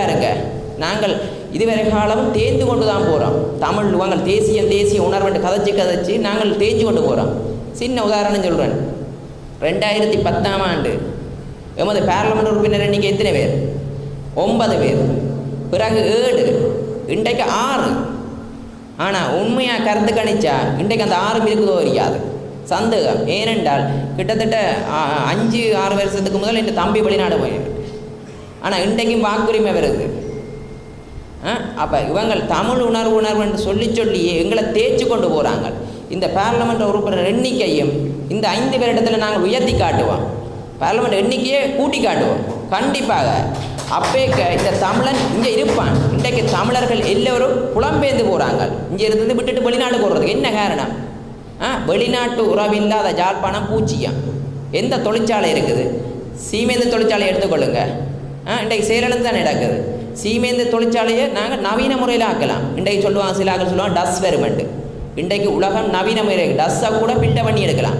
பாருங்க. நாங்கள் இதுவரை காலம் தேய்ந்து கொண்டு தான் போகிறோம் தமிழ் உங்கள் தேசியம் தேசிய உணர்வுண்டு கதைச்சு கதைச்சு நாங்கள் தேய்ஞ்சு கொண்டு போகிறோம் சின்ன உதாரணம் சொல்கிறேன் ரெண்டாயிரத்தி பத்தாம் ஆண்டு எமது பாராளுமன்ற உறுப்பினர் எண்ணிக்கை எத்தனை பேர்? ஒன்பது பேர். பிறகு ஏழு இன்றைக்கு ஆறு. ஆனால் உண்மையாக கருத்து கணிச்சா இன்றைக்கு அந்த ஆறு இருக்குதோ தெரியாது. சந்தேகம். ஏனென்றால் கிட்டத்தட்ட அஞ்சு ஆறு வருஷத்துக்கு முதல் என் தம்பி வெளிநாடு போயிருக்கு. ஆனால் இன்றைக்கும் வாக்குரிமை வருது. அப்போ இவங்கள் தமிழ் உணர்வு உணர்வு என்று சொல்லி சொல்லியே எங்களை தேய்ச்சி கொண்டு போகிறாங்க இந்த பார்லமெண்ட் உறுப்பினர் எண்ணிக்கையும் இந்த ஐந்து பேரிடத்தில் நாங்கள் உயர்த்தி காட்டுவோம். பார்லமெண்ட் எண்ணிக்கையே கூட்டி காட்டுவோம். கண்டிப்பாக அப்பேக்க இந்த தமிழன் இங்கே இருப்பான். இன்றைக்கு தமிழர்கள் எல்லோரும் புலம்பெயர்ந்து போகிறாங்க இங்கே இருந்து விட்டுட்டு வெளிநாடு போடுறதுக்கு என்ன காரணம்? ஆ வெளிநாட்டு உறவில்லாத ஜாழ்ப்பாணம் பூச்சியம். எந்த தொழிற்சாலை இருக்குது? சீமேந்த தொழிற்சாலை எடுத்துக்கொள்ளுங்கள் இன்றைக்கு சேலம் தான் நடக்குது. சீமேந்த தொழிற்சாலையை நாங்கள் நவீன முறையில் ஆக்கலாம். இன்றைக்கு சொல்லுவாங்க சில ஆக்கள் சொல்லுவாங்க டஸ் வெறுமெண்ட் இன்றைக்கு உலகம் நவீன முறை டஸ்ஸை கூட பிட்ட பண்ணி எடுக்கலாம்.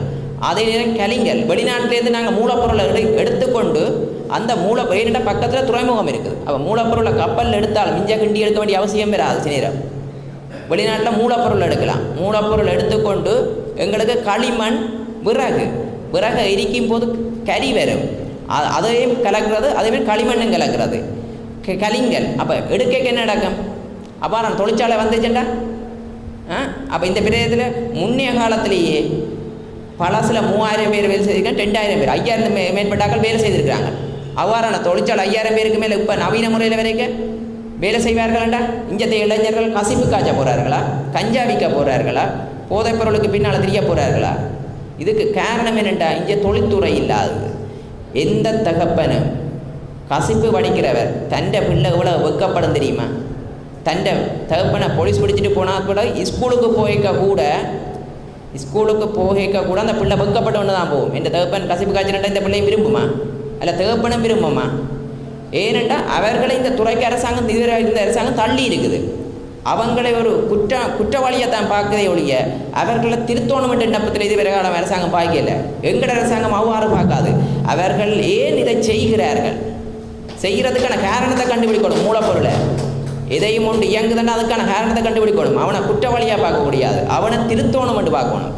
அதே நேரம் கலிங்கல். வெளிநாட்டிலேருந்து நாங்கள் மூலப்பொருளை எடு எடுத்துக்கொண்டு அந்த மூல ஏன்னா பக்கத்தில் துறைமுகம் இருக்குது. அப்போ மூலப்பொருளை கப்பலில் எடுத்தாலும் மிஞ்ச கிண்டி எடுக்க வேண்டிய அவசியம் வராது நேரம். வெளிநாட்டில் மூலப்பொருள் எடுக்கலாம். மூலப்பொருள் எடுத்துக்கொண்டு எங்களுக்கு களிமண் விறகு. விறகை எரிக்கும் போது கரி வரும். அதையும் கலக்கிறது அதேமாதிரி களிமண்ணும் கலக்கிறது. க- கலிங்கல் அப்போ எடுக்க என்ன நடக்கும் அப்போ நான் தொழிற்சாலை வந்துச்சுண்டா? ஆ? அப்போ இந்த பிரதேசத்தில் முன்னைய காலத்திலேயே பழசில் மூவாயிரம் பேர் வேலை செய்திருக்காங்க ரெண்டாயிரம் பேர். ஐயாயிரம் மே மேற்பட்டாக்கள் வேலை செய்திருக்கிறாங்க. அவ்வாறான தொழிற்சாலை ஐயாயிரம் பேருக்கு மேலே இப்போ நவீன முறையில் வரைக்கும் வேலை செய்வார்கள்டா? இங்கே இளைஞர்கள் கசிப்பு காய்ச்ச போகிறார்களா கஞ்சா விற்க போகிறார்களா போதைப் பொருளுக்கு பின்னால் தெரிய போகிறார்களா இதுக்கு காரணம் என்னென்றா இங்கே தொழில்துறை இல்லாதது. எந்த தகப்பனும் கசிப்பு வடிக்கிறவர் தண்ட பிள்ளை இவ்வளோ வெக்கப்படும் தெரியுமா? தன் தகப்பனை போலீஸ் பிடிச்சிட்டு போனால் கூட ஸ்கூலுக்கு போயிக்க கூட ஸ்கூலுக்கு போகைக்க கூட அந்த பிள்ளை வெக்கப்பட்டு ஒன்று தான் போகும். இந்த தகப்பன் கசிப்பு காய்ச்சினா இந்த பிள்ளையும் விரும்புமா? அல்ல தகப்பனும் விரும்புமா? ஏனென்றால் அவர்களை இந்த துறைக்கு அரசாங்கம் இதுவரை இந்த அரசாங்கம் தள்ளி இருக்குது. அவங்களை ஒரு குற்ற குற்றவாளியை தான் பார்க்கதே ஒழிய அவர்களை திருத்தோணம் என்ற நப்பத்தில் இது காலம் அரசாங்கம் பார்க்கல. எங்கட அரசாங்கம் அவ்வாறு பார்க்காது. அவர்கள் ஏன் இதை செய்கிறார்கள்? செய்கிறதுக்கான காரணத்தை கண்டுபிடிக்கணும் மூலப்பொருளை. எதையும் ஒன்று இயங்குதுன்னா அதுக்கான காரணத்தை கண்டுபிடிக்கணும். அவனை குற்றவாளியாக பார்க்க முடியாது. அவனை திருத்தோணம் என்று பார்க்கணும்.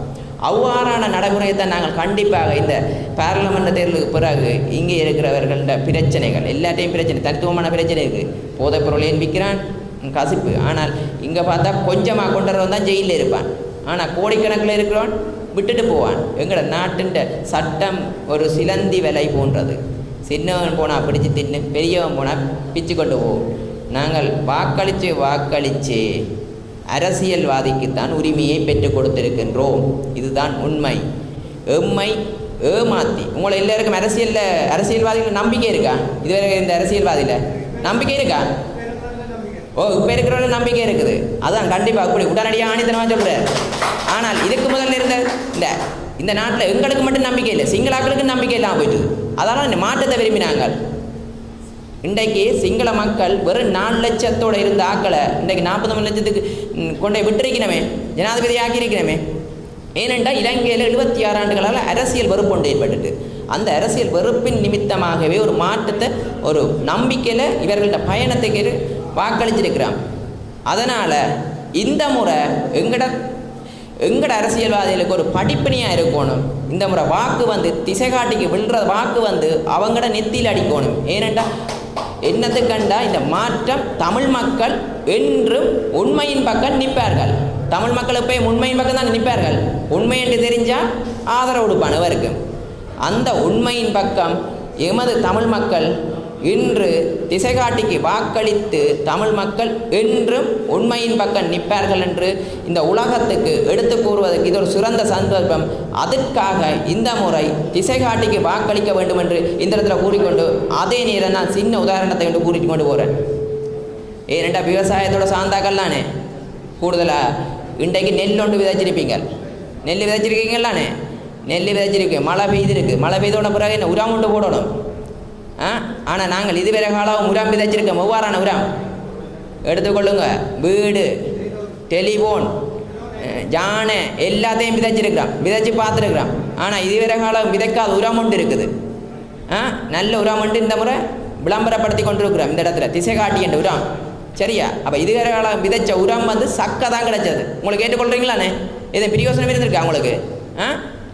அவ்வாறான நடைமுறையை தான் நாங்கள் கண்டிப்பாக இந்த பாராளுமன்ற தேர்தலுக்கு பிறகு இங்கே இருக்கிறவர்கள பிரச்சனைகள் எல்லாத்தையும் பிரச்சனை தனித்துவமான பிரச்சனை இருக்குது போதைப் பொருள் ஏன் விற்கிறான்? கசிப்பு. ஆனால் இங்கே பார்த்தா கொஞ்சமாக கொண்டு வரவன் தான் ஜெயிலில் இருப்பான். ஆனால் கோடிக்கணக்கில் இருக்கிறவன் விட்டுட்டு போவான். எங்களோட நாட்டின் சட்டம் ஒரு சிலந்தி விலை போன்றது. சின்னவன் போனால் பிடிச்சு தின்னு பெரியவன் போனால் பிச்சு கொண்டு போவோம் நாங்கள் வாக்களித்து வாக்களித்து அரசியல்வாதிக்குத்தான் உரிமையை பெற்றுக் கொடுத்திருக்கின்றோம். இதுதான் உண்மை. எம்மை ஏமாத்தி. உங்களை எல்லாருக்கும் அரசியலில் அரசியல்வாதிகள் நம்பிக்கை இருக்கா? இதுவரை இந்த அரசியல்வாதியில் நம்பிக்கை இருக்கா? ஓ இப்போ இருக்கிறவங்க நம்பிக்கை இருக்குது. அதான் கண்டிப்பாக அப்படி உடனடியாக ஆணித்தனமாக சொல்கிறார் ஆனால் இதுக்கு முதல்ல இருந்த இந்த இந்த நாட்டில் எங்களுக்கு மட்டும் நம்பிக்கை இல்லை. சிங்களாக்களுக்கு நம்பிக்கை இல்லாமல் போயிட்டு அதனால் இந்த மாற்றத்தை விரும்பினாங்க இன்றைக்கு சிங்கள மக்கள் வெறும் நாலு லட்சத்தோடு இருந்த ஆக்களை இன்றைக்கு நாற்பது லட்சத்துக்கு கொண்டே கொண்டு போய் விட்டிருக்கணுமே ஜனாதிபதி ஆக்கியிருக்கணுமே ஏனென்றால் இலங்கையில் எழுபத்தி ஆறு ஆண்டுகளால் அரசியல் வெறுப்பு ஒன்று ஏற்பட்டுட்டு அந்த அரசியல் வெறுப்பின் நிமித்தமாகவே ஒரு மாற்றத்தை ஒரு நம்பிக்கையில் இவர்கள்ட்ட பயணத்தை வாக்களிச்சிருக்கிறான். அதனால் இந்த முறை எங்கட எங்கட அரசியல்வாதிகளுக்கு ஒரு படிப்பினையாக இருக்கணும். இந்த முறை வாக்கு வந்து திசை காட்டிக்கு விழுற வாக்கு வந்து அவங்கள நெத்தியில் அடிக்கணும். ஏனென்றா என்னது கண்டா இந்த மாற்றம் தமிழ் மக்கள் என்றும் உண்மையின் பக்கம் நிற்பார்கள். தமிழ் மக்கள் எப்பயும் உண்மையின் பக்கம் தான் நிற்பார்கள். உண்மை என்று தெரிஞ்சால் ஆதரவு கொடுப்பான் அந்த உண்மையின் பக்கம் எமது தமிழ் மக்கள் இன்று திசைகாட்டிக்கு வாக்களித்து தமிழ் மக்கள் என்றும் உண்மையின் பக்கம் நிற்பார்கள் என்று இந்த உலகத்துக்கு எடுத்து கூறுவதற்கு இது ஒரு சிறந்த சந்தர்ப்பம். அதற்காக இந்த முறை திசைகாட்டிக்கு வாக்களிக்க வேண்டும் என்று இந்த இடத்துல கூறிக்கொண்டு அதே நேரம் நான் சின்ன உதாரணத்தை கொண்டு கூட்டிட்டு கொண்டு போகிறேன் ஏனெண்டா விவசாயத்தோட சார்ந்தாக்கல்லானே கூடுதலாக இன்றைக்கு நெல் ஒன்று விதைச்சிருப்பீங்க நெல் விதைச்சிருக்கீங்களானே நெல் விதைச்சிருக்கு மழை பெய்திருக்கு. மழை பெய்தோட பிறகு என்ன உரம் கொண்டு போடணும்? ஆனால் நாங்கள் இதுவரை காலம் உரம் விதைச்சிருக்கோம். எவ்வாறான உரம்? எடுத்துக்கொள்ளுங்க. வீடு டெலிஃபோன் ஜானை எல்லாத்தையும் விதைச்சிருக்கிறோம். விதைச்சு பார்த்துருக்குறோம். ஆனால் இதுவரை காலம் விதைக்காத உரம் ஒன்று இருக்குது. ஆ நல்ல உரம் ஒன்று இந்த முறை விளம்பரப்படுத்தி கொண்டிருக்கிறோம் இந்த இடத்துல. திசை காட்டி என்ற உரம். சரியா? அப்போ இதுவரை காலம் விதைச்ச உரம் வந்து சக்கை தான் கிடைச்சது. உங்களுக்கு கேட்டுக்கொள்கிறீங்களாண்ணே இதை பிரியோசனம் இருந்திருக்கா உங்களுக்கு? ஆ?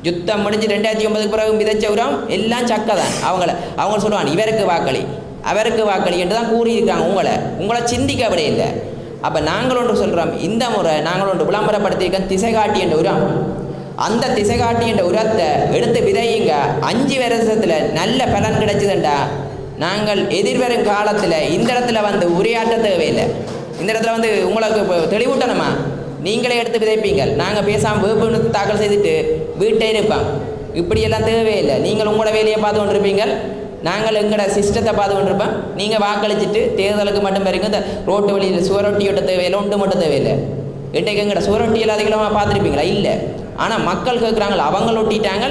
யுத்தம் முடிஞ்சு ரெண்டாயிரத்தி ஒன்பதுக்கு பிறகு விதைச்ச உரம் எல்லாம் சக்கை தான் அவங்கள அவங்க சொல்லுவாங்க இவருக்கு வாக்களி அவருக்கு வாக்களி என்று தான் கூறியிருக்காங்க உங்களை. உங்களை சிந்திக்க விட இல்லை. அப்போ நாங்கள் ஒன்று சொல்கிறோம் இந்த முறை நாங்கள் ஒன்று விளம்பரப்படுத்தியிருக்கோம் திசை காட்டி என்ற உரம். அந்த திசை காட்டி என்ற உரத்தை எடுத்து விதையுங்க. அஞ்சு வருஷத்தில் நல்ல பலன் கிடைச்சதுண்டா. நாங்கள் எதிர்வரும் காலத்தில் இந்த இடத்துல வந்து உரையாற்ற தேவையில்லை. இந்த இடத்துல வந்து உங்களுக்கு தெளிவூட்டணுமா? நீங்களே எடுத்து விதைப்பீங்கள். நாங்கள் பேசாமல் வேப்பு தாக்கல் செய்துட்டு வீட்டே இருப்போம். இப்படியெல்லாம் தேவையில்லை. நீங்கள் உங்களோட வேலையை பார்த்து கொண்டிருப்பீங்கள். நாங்கள் எங்களோட சிஸ்டத்தை பார்த்து கொண்டிருப்போம். நீங்கள் வாக்களிச்சுட்டு தேர்தலுக்கு மட்டும் வரைக்கும் இந்த ரோட்டு வழியில் சுவரொட்டியோட தேவையில்லை ஒன்று மட்டும் தேவையில்லை. இன்றைக்கு எங்கட சுவரொட்டியில் அதிகமாக பார்த்துருப்பீங்களா? இல்லை. ஆனால் மக்கள் கேட்குறாங்க அவங்கள ஒட்டிட்டாங்க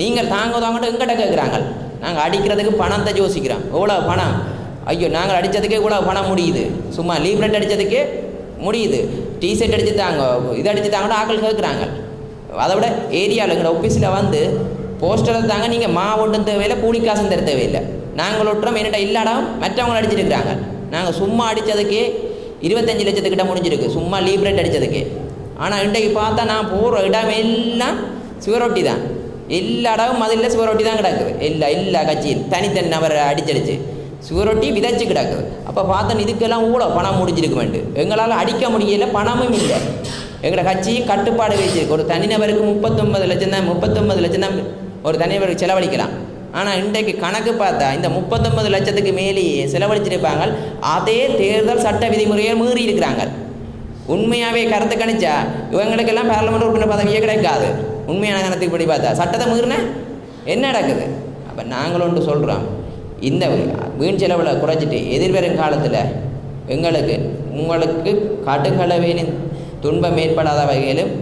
நீங்கள் தாங்க தாங்கட்டு எங்கிட்ட கேட்குறாங்க. நாங்கள் அடிக்கிறதுக்கு பணத்தை யோசிக்கிறோம். எவ்வளோ பணம்? ஐயோ நாங்கள் அடித்ததுக்கே இவ்வளோ பணம் முடியுது. சும்மா லீப்ரெட் அடித்ததுக்கே முடியுது. டிஷர்ட் அடிச்சு தாங்க இது அடிச்சு தாங்கன்னு ஆக்கள் கேட்குறாங்க அதை விட ஏரியாவில் எங்களோட ஆஃபீஸில் வந்து போஸ்டர் தாங்க நீங்கள் மா ஒன்றும் தேவையில்லை கூலி காசும் தர தேவையில்லை. நாங்கள் ஒட்டுறோம் என்னட்ட இல்லாடா மற்றவங்க அடிச்சிருக்கிறாங்க. நாங்கள் சும்மா அடித்ததுக்கே இருபத்தஞ்சு லட்சத்துக்கிட்ட முடிஞ்சிருக்கு. சும்மா லீப்ரேட் அடித்ததுக்கே ஆனால் இன்றைக்கு பார்த்தா நான் போகிற இடம் எல்லாம் சுவரொட்டி தான். எல்லா இடமும் மதிலில் சுவரொட்டி தான் கிடக்குது. எல்லா எல்லா கட்சியும் தனித்தனி நபரை அடிச்சடிச்சு. சுவரொட்டி விதைச்சு கிடக்குது அப்போ பார்த்தா இதுக்கெல்லாம் ஊழ பணம் முடிஞ்சிருக்க வேண்டும் எங்களால் அடிக்க முடியல பணமும் இல்லை. எங்களோட கட்சியும் கட்டுப்பாடு வச்சிருக்கு. ஒரு தனிநபருக்கு முப்பத்தொன்பது லட்சம் தான் முப்பத்தொன்பது லட்சம் தான் ஒரு தனிநபருக்கு செலவழிக்கலாம். ஆனால் இன்றைக்கு கணக்கு பார்த்தா இந்த முப்பத்தொன்பது லட்சத்துக்கு மேலேயே செலவழிச்சிருப்பாங்க. அதே தேர்தல் சட்ட விதிமுறையை மீறி இருக்கிறாங்க. உண்மையாகவே கருத்து கணிச்சா இவங்களுக்கெல்லாம் பாராளுமன்ற உறுப்பினர் பதவியே கிடைக்காது. உண்மையான கணத்துக்கு படி பார்த்தா. சட்டத்தை மீறின? என்ன நடக்குது? அப்போ நாங்களும் ஒன்று சொல்கிறோம் இந்த வீண் செலவில் குறைச்சிட்டு எதிர்வரும் காலத்தில் எங்களுக்கு உங்களுக்கு கடுகளவேனின் துன்பம் ஏற்படாத வகையிலும்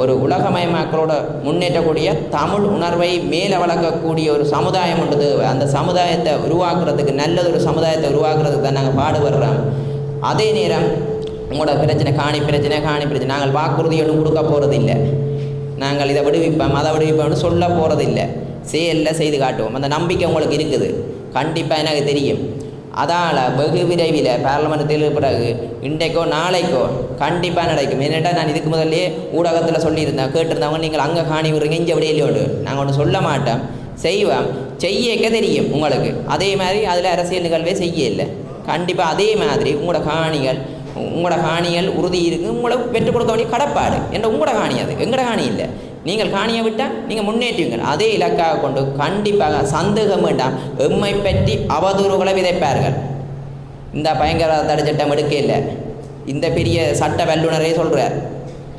ஒரு உலகமயமாக்களோட முன்னேற்றக்கூடிய தமிழ் உணர்வை மேலே வளர்க்கக்கூடிய ஒரு சமுதாயம் உண்டு அந்த சமுதாயத்தை உருவாக்குறதுக்கு நல்லது ஒரு சமுதாயத்தை உருவாக்குறதுக்கு தான் நாங்கள் பாடுபடுறோம். அதே நேரம் உங்களோட பிரச்சனை காணி பிரச்சனை காணி பிரச்சனை நாங்கள் வாக்குறுதி ஒன்றும் கொடுக்க போகிறது இல்லை நாங்கள் இதை விடுவிப்போம் அதை விடுவிப்போம்னு சொல்ல போகிறது இல்லை செயலில் செய்து காட்டுவோம். அந்த நம்பிக்கை உங்களுக்கு இருக்குது. கண்டிப்பாக எனக்கு தெரியும். அதால் வெகு விரைவில் பார்லமெண்ட் தேர்வு பிறகு இன்றைக்கோ நாளைக்கோ கண்டிப்பாக நடக்கும். என்னடா நான் இதுக்கு முதல்லே ஊடகத்தில் சொல்லியிருந்தேன். கேட்டிருந்தவங்க நீங்கள் அங்கே காணி விடுறீங்க இங்கே விடையிலோடு நாங்கள் ஒன்று சொல்ல மாட்டோம். செய்வோம். செய்யக்க தெரியும் உங்களுக்கு. அதே மாதிரி அதில் அரசியல் நிகழ்வே செய்ய இல்லை கண்டிப்பாக அதே மாதிரி உங்களோட காணிகள் உங்களோட காணிகள் உறுதி இருக்கு. உங்களை பெற்றுக் கொடுக்க வேண்டிய கடப்பாடு. என்ற உங்களோட காணி அது. எங்களோட காணி இல்லை. நீங்கள் காணியை விட்டால் நீங்கள் முன்னேற்றுவீங்க. அதே இலக்காக கொண்டு கண்டிப்பாக சந்தேகம் வேண்டாம். எம்மை பற்றி அவதூறுகளை விதைப்பார்கள். இந்த பயங்கரவாத தடை சட்டம் எடுக்க இல்லை. இந்த பெரிய சட்ட வல்லுநரே சொல்கிறார்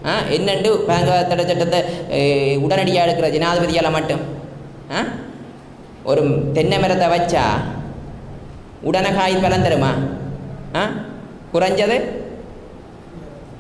ஆ என்னண்டு பயங்கரவாத தடை சட்டத்தை உடனடியாக எடுக்கிற ஜனாதிபதியால் மட்டும்? ஆ ஒரு தென்னை மரத்தை வச்சா உடனே காய் பலன் தருமா? ஆ குறைஞ்சது?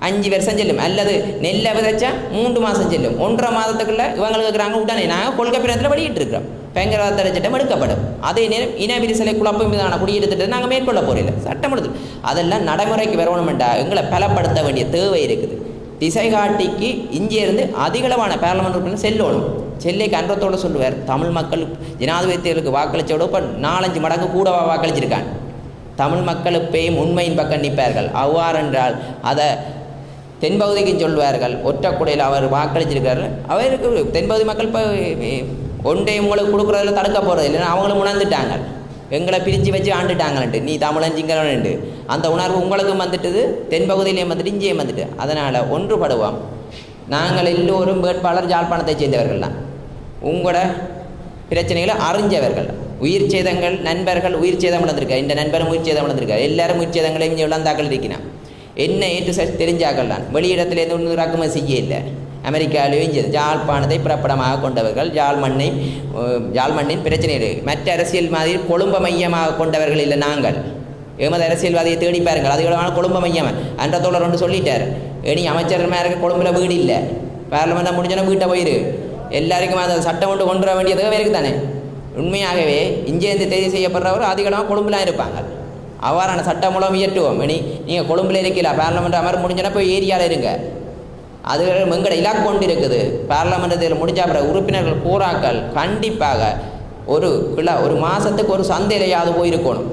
அஞ்சு வருஷம் செல்லும் அல்லது நெல்லை விதைச்சா மூன்று மாதம் செல்லும். ஒன்றரை மாதத்துக்குள்ள இவங்களுக்கு இருக்கிறாங்க உடனே நாங்கள் கொள்கை பிரயத்தில் வெளியிட்டு இருக்கிறோம் பயங்கரவாத சட்டம் எடுக்கப்படும். அதே நேரம் இன விரிசலை குழப்பம் மீதான குடியிருத்திட்டு நாங்கள் மேற்கொள்ள போகிறதில்ல சட்டம் எடுத்து அதெல்லாம் நடைமுறைக்கு வரணுமெண்டா. எங்களை பலப்படுத்த வேண்டிய தேவை இருக்குது. திசை காட்டிக்கு இங்கே இருந்து அதிகளவான பார்லமெண்ட் உறுப்பினர் செல்லணும். செல்லைக்கு அன்றத்தோடு சொல்லுவார் தமிழ் மக்கள் ஜனாதிபதி தேர்தலுக்கு வாக்களிச்சோட இப்போ நாலஞ்சு மடங்கு கூடவா வாக்களிச்சிருக்கான் தமிழ் மக்களுப்பையும் உண்மையின் பக்கம் நிற்பார்கள். அவ்வாறென்றால் அதை தென்பகுதிக்கு சொல்வார்கள். ஒற்றக்குடையில் அவர் வாக்களிச்சிருக்கார். அவருக்கு தென்பகுதி மக்கள் இப்போ ஒன்றை உங்களுக்கு கொடுக்குறதுல தடுக்க போகிறது இல்லைன்னா அவங்களும் உணர்ந்துட்டாங்க. எங்களை பிரித்து வச்சு ஆண்டுட்டாங்கன்ட்டு நீ தமிழன் சிங்களன்ட்டு அந்த உணர்வு உங்களுக்கும் வந்துட்டுது தென்பகுதியிலையும் வந்துட்டு இஞ்சியும் வந்துட்டு. அதனால் ஒன்றுபடுவோம். நாங்கள் எல்லோரும் வேட்பாளர் யாழ்ப்பாணத்தை சேர்ந்தவர்கள் தான் உங்களோட பிரச்சனைகளை அறிஞ்சவர்கள். உயிர் சேதங்கள் நண்பர்கள் உயிர் சேதம் இழந்திருக்கார் இந்த நண்பரும் உயிர் சேதம் இழந்திருக்கார் எல்லாரும் உயிர் சேதங்களையும் இங்கே இழந்தாக்கள் இருக்கிறான் என்ன ஏற்று சரி தெரிஞ்சாக்கள் தான். வெளியிடத்திலேருந்து ஒன்று இறக்குமதி செய்ய இல்லை அமெரிக்காவிலேயும் இங்கே யாழ்ப்பாணத்தை பிறப்பிடமாக கொண்டவர்கள் யாழ் மண்ணை அஹ், யாழ் மண்ணின் பிரச்சனைகள் மற்ற அரசியல் மாதிரி கொழும்ப மையமாக கொண்டவர்கள் இல்லை நாங்கள். எமது அரசியல்வாதியை தேடி பாருங்கள். அதுகளமான கொழும்ப மையம்? அன்ற தோழர் ஒன்று சொல்லிட்டார். இனி அமைச்சர் மேலே கொழும்புல வீடு இல்லை. பார்லமெண்ட் முடிஞ்சோன்னா வீட்டை போயிரு. எல்லாருக்கும் அந்த சட்டம் கொண்டு கொண்டு வர வேண்டியது தேவை இருக்குது தானே உண்மையாகவே இங்கேருந்து தேதி செய்யப்படுறவர் அதிகமாக கொழும்புலாம் இருப்பாங்க. அவ்வாறான சட்டம் மூலம் இயற்றுவோம். இனி நீங்கள் கொழும்பில் இருக்கல பார்லமெண்ட் அமர் முடிஞ்சோன்னா போய் ஏரியாவில் இருங்க. அது எங்கட இலக்கு கொண்டு இருக்குது பார்லமெண்டத்தில் முடிஞ்ச அப்புறம் உறுப்பினர்கள் பூராக்கள் கண்டிப்பாக ஒரு இல்லை ஒரு மாதத்துக்கு ஒரு சந்தையிலையாவது போயிருக்கணும்.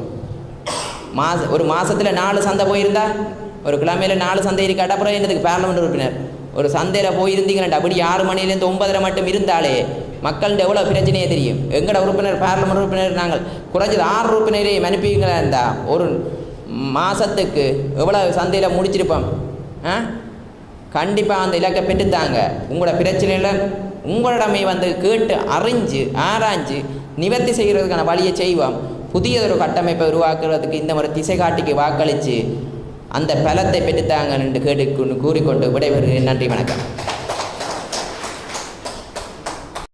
மாச ஒரு மாதத்தில் நாலு சந்தை போயிருந்தா? ஒரு கிழமையில் நாலு சந்தை இருக்காட்ட அப்புறம் என்னதுக்கு? பார்லமெண்ட் உறுப்பினர். ஒரு சந்தையில் போயிருந்தீங்கன்னா அப்படி ஆறு மணிலேருந்து ஒன்பதரை மட்டும் இருந்தாலே மக்கள்கிட்ட எவ்வளோ பிரச்சனையே தெரியும். எங்கட உறுப்பினர் பார்லமெண்ட் உறுப்பினர் நாங்கள் குறைஞ்சது ஆறு உறுப்பினரையும் அனுப்பிங்களா இருந்தால் ஒரு மாதத்துக்கு எவ்வளோ சந்தையில் முடிச்சிருப்போம்? ஆ? கண்டிப்பாக அந்த இலக்கை பெற்றுத்தாங்க. உங்களோட பிரச்சனையில் உங்களிடமே வந்து கேட்டு அறிஞ்சு ஆராய்ஞ்சு நிவர்த்தி செய்கிறதுக்கான வழியை செய்வோம். புதியதொரு கட்டமைப்பை உருவாக்குறதுக்கு இந்த முறை திசை காட்டிக்கு வாக்களித்து அந்த பலத்தை பெற்றுத்தாங்க என்று கேட்டு கூறிக்கொண்டு விடைபெறுகிறேன். நன்றி வணக்கம்.